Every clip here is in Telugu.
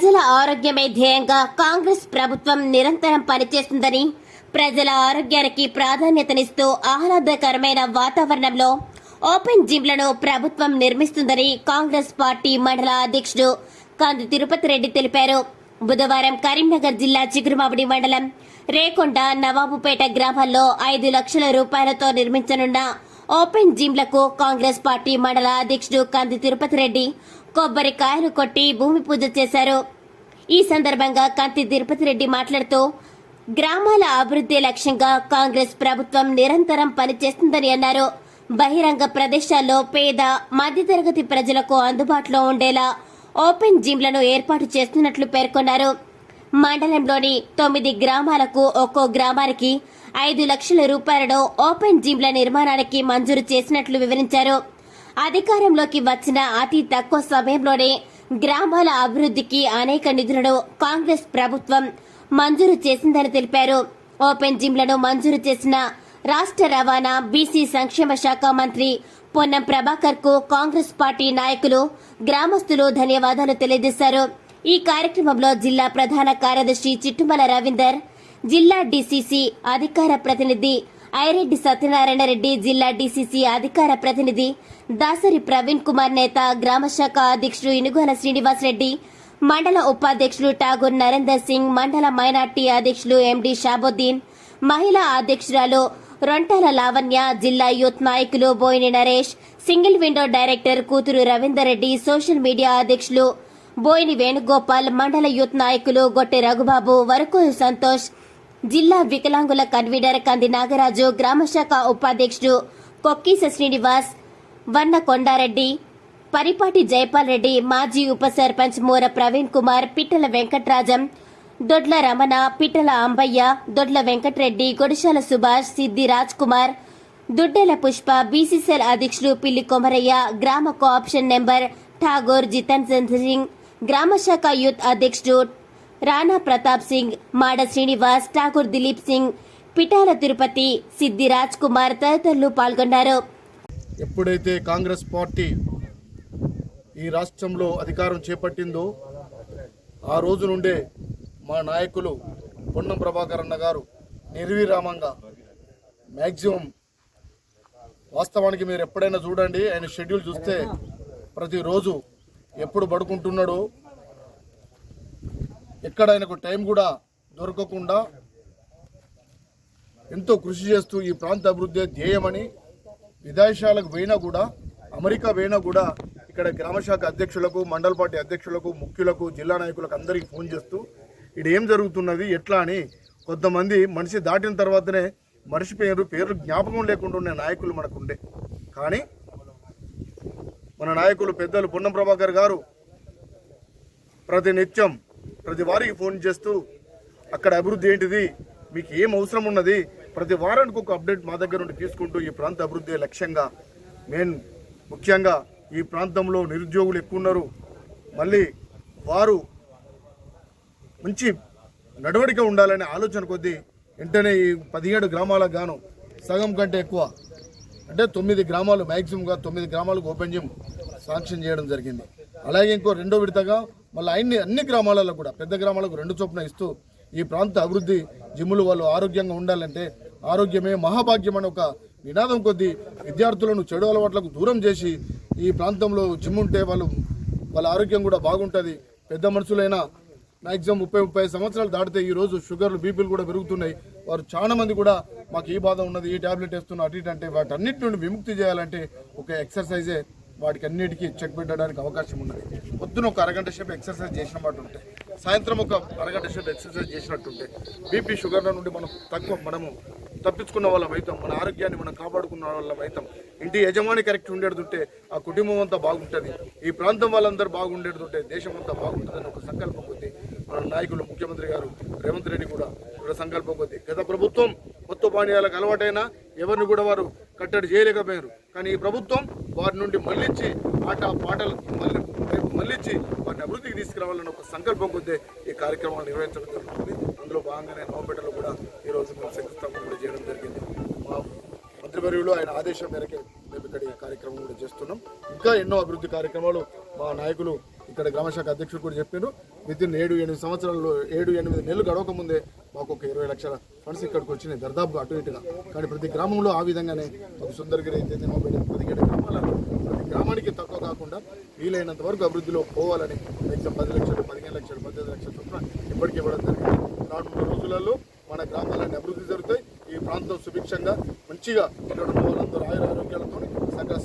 ప్రజల ఆరోగ్యమే ధ్యేయంగా కాంగ్రెస్ ప్రభుత్వం నిరంతరం పనిచేస్తుందని ప్రజల ఆరోగ్యానికి ప్రాధాన్యతనిస్తూ ఆహ్లాదకరమైన వాతావరణంలో ఓపెన్ జిమ్లను ప్రభుత్వం నిర్మిస్తుందని కాంగ్రెస్ పార్టీ మండల అధ్యక్షుడు కంది తిరుపతి రెడ్డి తెలిపారు. బుధవారం కరీంనగర్ జిల్లా చిగురుమావిడి మండలం రేకొండ నవాబుపేట గ్రామాల్లో ఐదు లక్షల రూపాయలతో నిర్మించనున్న ఓపెన్ జిమ్లకు కాంగ్రెస్ పార్టీ మండల అధ్యక్షుడు కంది తిరుపతి రెడ్డి కొబ్బరికాయలు కొట్టి భూమి పూజ చేశారు. ఈ సందర్భంగా కంతి తిరుపతి రెడ్డి మాట్లాడుతూ గ్రామాల అభివృద్ధి లక్ష్యంగా కాంగ్రెస్ ప్రభుత్వం నిరంతరం పనిచేస్తుందని అన్నారు. బహిరంగ ప్రదేశాల్లో పేద మధ్యతరగతి ప్రజలకు అందుబాటులో ఉండేలా ఓపెన్ జిమ్లను ఏర్పాటు చేస్తున్నట్లు పేర్కొన్నారు. మండలంలోని తొమ్మిది గ్రామాలకు ఒక్కో గ్రామానికి ఐదు లక్షల రూపాయలను ఓపెన్ జిమ్ల నిర్మాణానికి మంజూరు చేసినట్లు వివరించారు. అధికారంలోకి వచ్చిన అతి తక్కువ సమయంలోనే గ్రామాల అభివృద్ధికి అనేక నిధులను కాంగ్రెస్ ప్రభుత్వం మంజూరు చేసిందని తెలిపారు. ఓపెన్ జిమ్లను మంజూరు చేసిన రాష్ట్ర రవాణా బీసీ సంక్షేమ శాఖ మంత్రి పొన్నం ప్రభాకర్కు కాంగ్రెస్ పార్టీ నాయకులు గ్రామస్తులు ధన్యవాదాలు తెలియజేశారు. ఈ కార్యక్రమంలో జిల్లా ప్రధాన కార్యదర్శి చిట్టుమల రవీందర్ జిల్లా డీసీసీ అధికార ప్రతినిధి ఐరెడ్డి సత్యనారాయణ రెడ్డి జిల్లా డీసీసీ అధికార ప్రతినిధి దాసరి ప్రవీణ్ కుమార్ నేత గ్రామశాఖ అధ్యక్షుడు ఇనుగోల శ్రీనివాస్ రెడ్డి మండల ఉపాధ్యక్షులు ఠాగూర్ నరేందర్ సింగ్ మండల మైనార్టీ అధ్యక్షులు ఎండి షాబుద్దీన్ మహిళా అధ్యక్షురాలు రొంటాల లావణ్య జిల్లా యూత్ నాయకులు Boini Naresh single window director కూతురు రవీందర్ రెడ్డి సోషల్ మీడియా అధ్యక్షులు బోయిని వేణుగోపాల్ మండల యూత్ నాయకులు గొట్టె రఘుబాబు వరకు సంతోష్ జిల్లా వికలాంగుల కన్వీనర్ కంది నాగరాజు గ్రామశాఖ ఉపాధ్యక్షుడు కొక్కీస శ్రీనివాస్ వన్న కొండారెడ్డి పరిపాటి జైపాల్ రెడ్డి మాజీ ఉప సర్పంచ్ మూర ప్రవీణ్ కుమార్ పిట్టల వెంకట్రాజం దొడ్ల రమణ పిట్టల అంబయ్య దొడ్ల వెంకట్రెడ్డి గొడిశాల సుభాష్ సిద్ది రాజ్ కుమార్ దుడ్డెల పుష్ప బీసీసీఎల్ అధ్యక్షులు పిల్లి కొమరయ్య గ్రామ కోఆప్షన్ నెంబర్ ఠాగూర్ జితన్ సింగ్ గ్రామ శాఖ యూత్ అధ్యక్షుడు రాణా ప్రతాప్ సింగ్ మాడ శ్రీనివాస్ ఠాకూర్ దిలీప్ సింగ్ పిఠాల తిరుపతి సిద్ది రాజ్ కుమార్ తదితరులు పాల్గొన్నారు. ఎప్పుడైతే కాంగ్రెస్ పార్టీ ఈ రాష్ట్రంలో అధికారం చేపట్టిందో ఆ రోజు నుండే మా నాయకులు పొన్నం ప్రభాకర్ అన్న గారు నిర్విరామంగా మ్యాక్సిమం వాస్తవానికి మీరు ఎప్పుడైనా చూడండి ఆయన షెడ్యూల్ చూస్తే ప్రతిరోజు ఎప్పుడు పడుకుంటున్నాడో ఎక్కడ ఆయనకు టైం కూడా దొరకకుండా ఎంతో కృషి చేస్తూ ఈ ప్రాంత అభివృద్ధి ధ్యేయమని విదేశాలకు పోయినా కూడా అమెరికా పోయినా కూడా ఇక్కడ గ్రామశాఖ అధ్యక్షులకు మండల పార్టీ అధ్యక్షులకు ముఖ్యులకు జిల్లా నాయకులకు అందరికీ ఫోన్ చేస్తూ ఇక్కడ ఏం జరుగుతున్నది ఎట్లా అని కొంతమంది మనిషి దాటిన తర్వాతనే మనిషి పేరు పేరు జ్ఞాపకం లేకుండా ఉండే నాయకులు మనకుండే. కానీ మన నాయకులు పెద్దలు పొన్నం ప్రభాకర్ గారు ప్రతి నిత్యం ప్రతి వారికి ఫోన్ చేస్తూ అక్కడ అభివృద్ధి ఏంటిది? మీకు ఏం అవసరం ఉన్నది? ప్రతి వారానికి ఒక అప్డేట్ మా దగ్గర నుండి తీసుకుంటూ ఈ ప్రాంత అభివృద్ధి లక్ష్యంగా మెయిన్ ముఖ్యంగా ఈ ప్రాంతంలో నిరుద్యోగులు ఎక్కువ ఉన్నారు. మళ్ళీ వారు మంచి నడవడిక ఉండాలనే ఆలోచన కొద్దీ వెంటనే ఈ పదిహేడు గ్రామాలకు గాను సగం కంటే ఎక్కువ అంటే తొమ్మిది గ్రామాలు మ్యాక్సిమంగా తొమ్మిది గ్రామాలకు ఓపెన్ జిమ్ శాంక్షన్ చేయడం జరిగింది. అలాగే ఇంకో రెండో విడతగా మళ్ళీ అన్ని అన్ని గ్రామాలలో కూడా పెద్ద గ్రామాలకు రెండు చొప్పున ఇస్తూ ఈ ప్రాంత అభివృద్ధి జిమ్ములు వాళ్ళు ఆరోగ్యంగా ఉండాలంటే ఆరోగ్యమే మహాభాగ్యం అనే ఒక నినాదం కొద్దీ విద్యార్థులను చెడు అలవాట్లకు దూరం చేసి ఈ ప్రాంతంలో జిమ్ ఉంటే వాళ్ళు వాళ్ళ ఆరోగ్యం కూడా బాగుంటుంది. పెద్ద మనుషులైనా మ్యాక్సిమం ముప్పై ముప్పై సంవత్సరాలు దాటితే ఈ రోజు షుగర్లు బీపీలు కూడా పెరుగుతున్నాయి. వారు చాలా మంది కూడా మాకు ఈ బాధ ఉన్నది ఈ టాబ్లెట్ వేస్తున్నా అటు ఇటు అంటే వాటన్నిటి నుండి విముక్తి చేయాలంటే ఒక ఎక్సర్సైజే వాటికి అన్నిటికీ చెక్ పెట్టడానికి అవకాశం ఉన్నది. పొద్దున ఒక అరగంట సేపు ఎక్సర్సైజ్ చేసిన మాట ఉంటాయి సాయంత్రం ఒక అరగంట సేపు ఎక్సర్సైజ్ చేసినట్టుంటే బీపీ షుగర్ల నుండి మనం తక్కువ మనము తప్పించుకున్న వాళ్ళం అవుతాం మన ఆరోగ్యాన్ని మనం కాపాడుకున్న వాళ్ళం అవుతాం ఇంటి యజమాని కరెక్ట్ ఉండేడుతుంటే ఆ కుటుంబం అంతా బాగుంటుంది ఈ ప్రాంతం వాళ్ళందరూ బాగుండేడుతుంటే దేశం అంతా బాగుంటుందని ఒక సంకల్పం కొద్ది మన నాయకులు ముఖ్యమంత్రి గారు రేవంత్ రెడ్డి కూడా ఒక సంకల్పం కొద్ది. గత ప్రభుత్వం కొత్త పానీయాలకు అలవాటైనా ఎవరిని కూడా వారు కట్టడి చేయలేకపోయారు. కానీ ఈ ప్రభుత్వం వారి నుండి మళ్ళించి ఆట పాటలు మళ్ళీ రేపు మళ్ళించి వారిని అభివృద్ధికి తీసుకురావాలని ఒక సంకల్పం కొద్దే ఈ కార్యక్రమాలు నిర్వహించడం జరుగుతుంది అందులో భాగంగానే నవపేటలో కూడా ఈ రోజు మేము శంకుస్థాపన కూడా చేయడం జరిగింది. మా మంత్రివర్యులు ఆయన ఆదేశం మేరకే మేము ఇక్కడ ఈ కార్యక్రమం కూడా చేస్తున్నాం. ఇంకా ఎన్నో అభివృద్ధి కార్యక్రమాలు మా నాయకులు ఇక్కడ గ్రామశాఖ అధ్యక్షుడు కూడా చెప్పారు. విత్ ఇన్ ఏడు ఎనిమిది సంవత్సరాల్లో ఏడు ఎనిమిది నెలలు గడవక ముందే మాకు ఒక ఇరవై లక్షల ఫండ్స్ ఇక్కడికి వచ్చినాయి. దర్దాపుగా అటు ఇటుగా. కానీ ప్రతి గ్రామంలో ఆ విధంగానే ఒక సుందరగిరి అయితే పదిహేడు గ్రామాలలో ప్రతి గ్రామానికి తక్కువ కాకుండా వీలైనంత వరకు అభివృద్ధిలో పోవాలని లక్ష పది లక్షలు పదిహేను లక్షలు పద్దెనిమిది లక్షల చొప్పున ఇప్పటికీ ఇవ్వడం జరిగింది. రానున్న రోజులలో మన గ్రామాలన్నీ అభివృద్ధి జరుగుతాయి. ఈ ప్రాంతం సుభిక్షంగా మంచిగా ఇక్కడ ఉన్న వాళ్ళందరూ ఆయుర ఆరోగ్యాలతో సకల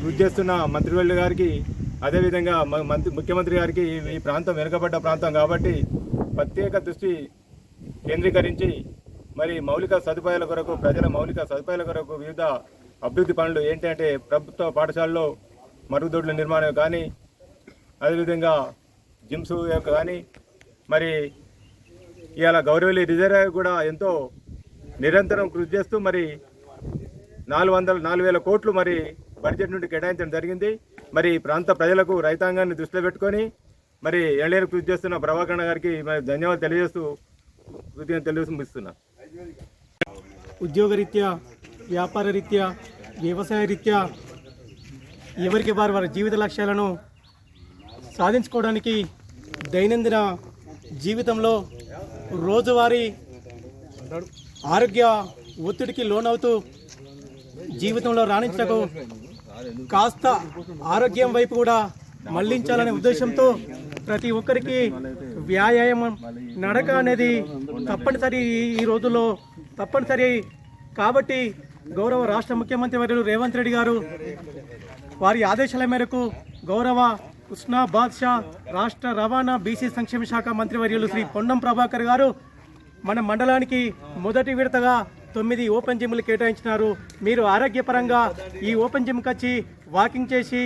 కృషి చేస్తున్న మంత్రివర్యులు గారికి అదేవిధంగా మ- మంత్రి ముఖ్యమంత్రి గారికి ఈ ప్రాంతం వెనుకబడ్డ ప్రాంతం కాబట్టి ప్రత్యేక దృష్టి కేంద్రీకరించి మరి మౌలిక సదుపాయాల కొరకు ప్రజల మౌలిక సదుపాయాల కొరకు వివిధ అభివృద్ధి పనులు ఏంటంటే ప్రభుత్వ పాఠశాలలో మరుగుదొడ్ల నిర్మాణం కానీ అదేవిధంగా జిమ్స్ యొక్క కానీ మరి ఇవాళ గౌరవలి రిజర్వ్ కూడా ఎంతో నిరంతరం కృషి చేస్తూ మరి నాలుగు వందల నాలుగు వేల కోట్లు మరి బడ్జెట్ నుండి కేటాయించడం జరిగింది. మరి ఈ ప్రాంత ప్రజలకు రైతాంగాన్ని దృష్టిలో పెట్టుకొని మరి ఎనలేని కృషి చేస్తున్న ప్రభాకరణ గారికి మరి ధన్యవాదాలు తెలియజేస్తూ కృతజ్ఞత తెలియజేస్తున్నా ఉద్యోగరీత్యా వ్యాపార రీత్యా వ్యవసాయ రీత్యా ఎవరికి వారి వారి జీవిత లక్ష్యాలను సాధించుకోవడానికి దైనందిన జీవితంలో రోజువారీ ఆరోగ్య ఒత్తిడికి లోనవుతూ జీవితంలో రాణించటకు కాస్త ఆరోగ్యం వైపు కూడా మళ్ళించాలనే ఉద్దేశంతో ప్రతి ఒక్కరికి వ్యాయామం నడక అనేది తప్పనిసరి ఈ- రోజుల్లో తప్పనిసరి కాబట్టి గౌరవ రాష్ట్ర ముఖ్యమంత్రి వర్యులు రేవంత్ రెడ్డి గారు వారి ఆదేశాల మేరకు గౌరవ కృష్ణా బాద్షా రాష్ట్ర రవాణా బీసీ సంక్షేమ శాఖ మంత్రివర్యులు శ్రీ పొన్నం ప్రభాకర్ గారు మన మండలానికి మొదటి విడతగా తొమ్మిది ఓపెన్ జిమ్లు కేటాయించినారు. మీరు ఆరోగ్యపరంగా ఈ ఓపెన్ జిమ్కి వచ్చి వాకింగ్ చేసి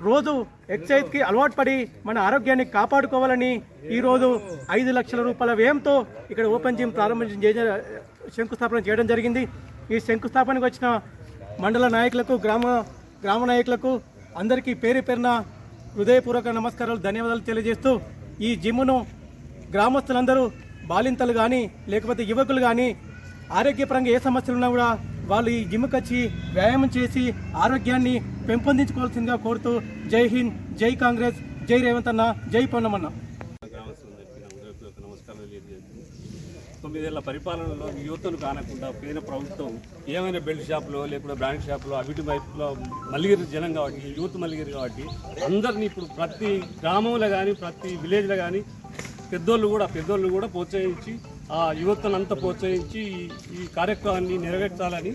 రోజు ఎక్సైజ్కి అలవాటు పడి మన ఆరోగ్యాన్ని కాపాడుకోవాలని ఈరోజు ఐదు లక్షల రూపాయల వ్యయంతో ఇక్కడ ఓపెన్ జిమ్ ప్రారంభించడం శంకుస్థాపన చేయడం జరిగింది. ఈ శంకుస్థాపనకు వచ్చిన మండల నాయకులకు గ్రామ గ్రామ నాయకులకు అందరికీ పేరు పేరున హృదయపూర్వక నమస్కారాలు ధన్యవాదాలు తెలియజేస్తూ ఈ జిమ్ను గ్రామస్తులందరూ బాలింతలు కానీ లేకపోతే యువకులు కానీ ఆరోగ్యపరంగా ఏ సమస్యలు ఉన్నా కూడా వాళ్ళు ఈ జిమ్కి వచ్చి వ్యాయామం చేసి ఆరోగ్యాన్ని పెంపొందించుకోవాల్సిందిగా కోరుతూ జై హింద్ జై కాంగ్రెస్ జై రేవంత్ అన్న జై పొన్నమన్న. తొమ్మిదేళ్ళ పరిపాలనలో యువతను కానకుండా పేద ప్రభుత్వం ఏమైనా బెల్ట్ షాపులో లేకుండా బ్రాండ్ షాపులో అవిటి వైపులో మల్లిగిరి జనం కాబట్టి యూత్ మల్లిగిరి కాబట్టి అందరినీ ఇప్పుడు ప్రతి గ్రామంలో కానీ ప్రతి విలేజ్లో కానీ పెద్దోళ్ళు కూడా పెద్దోళ్ళు కూడా ప్రోత్సహించి ఆ యువతను అంతా ప్రోత్సహించి ఈ- కార్యక్రమాన్ని నెరవేర్చాలని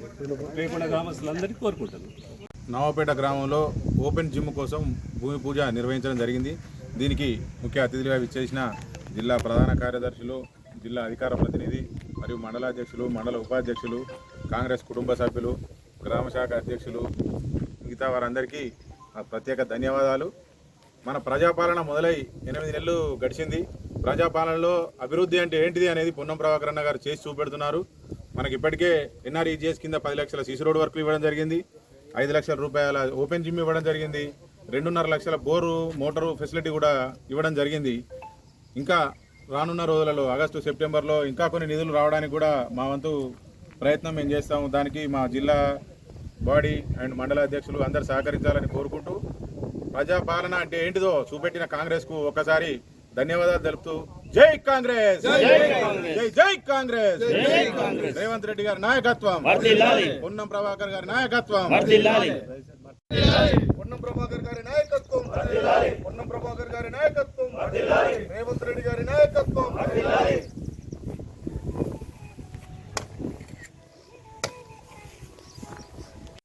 రేపటి గ్రామస్తులందరికీ కోరుకుంటున్నాను నవాపేట గ్రామంలో ఓపెన్ జిమ్ కోసం భూమి పూజ నిర్వహించడం జరిగింది. దీనికి ముఖ్య అతిథిగా విచ్చేసిన జిల్లా ప్రధాన కార్యదర్శులు జిల్లా అధికార ప్రతినిధి మరియు మండలాధ్యక్షులు మండల ఉపాధ్యక్షులు కాంగ్రెస్ కుటుంబ సభ్యులు గ్రామ శాఖ అధ్యక్షులు మిగతా వారందరికీ ప్రత్యేక ధన్యవాదాలు. మన ప్రజాపాలన మొదలై ఎనిమిది నెలలు గడిచింది. ప్రజాపాలనలో అభివృద్ధి అంటే ఏంటిది అనేది పొన్నం ప్రభాకరణ గారు చేసి చూపెడుతున్నారు. మనకి ఇప్పటికే ఎన్ఆర్ఈజిఎస్ కింద పది లక్షల సీసీ రోడ్ వర్క్లు ఇవ్వడం జరిగింది. ఐదు లక్షల రూపాయల ఓపెన్ జిమ్ ఇవ్వడం జరిగింది. రెండున్నర లక్షల బోరు మోటారు ఫెసిలిటీ కూడా ఇవ్వడం జరిగింది. ఇంకా రానున్న రోజులలో ఆగస్టు సెప్టెంబర్లో ఇంకా కొన్ని నిధులు రావడానికి కూడా మా వంతు ప్రయత్నం మేము చేస్తాము. దానికి మా జిల్లా బాడీ అండ్ మండల అధ్యక్షులు అందరు సహకరించాలని కోరుకుంటూ ప్రజాపాలన అంటే ఏంటిదో చూపెట్టిన కాంగ్రెస్కు ఒక్కసారి ఒకసారి ధన్యవాదాలు తెలుపుతూ జై కాంగ్రెస్! జై జై కాంగ్రెస్! రేవంత్ రెడ్డి గారి నాయకత్వం! పొన్నం ప్రభాకర్ గారి నాయకత్వం! పొన్నం ప్రభాకర్ గారి నాయకత్వం! పొన్నం ప్రభాకర్ గారి నాయకత్వం! రేవంత్ రెడ్డి గారి నాయకత్వం!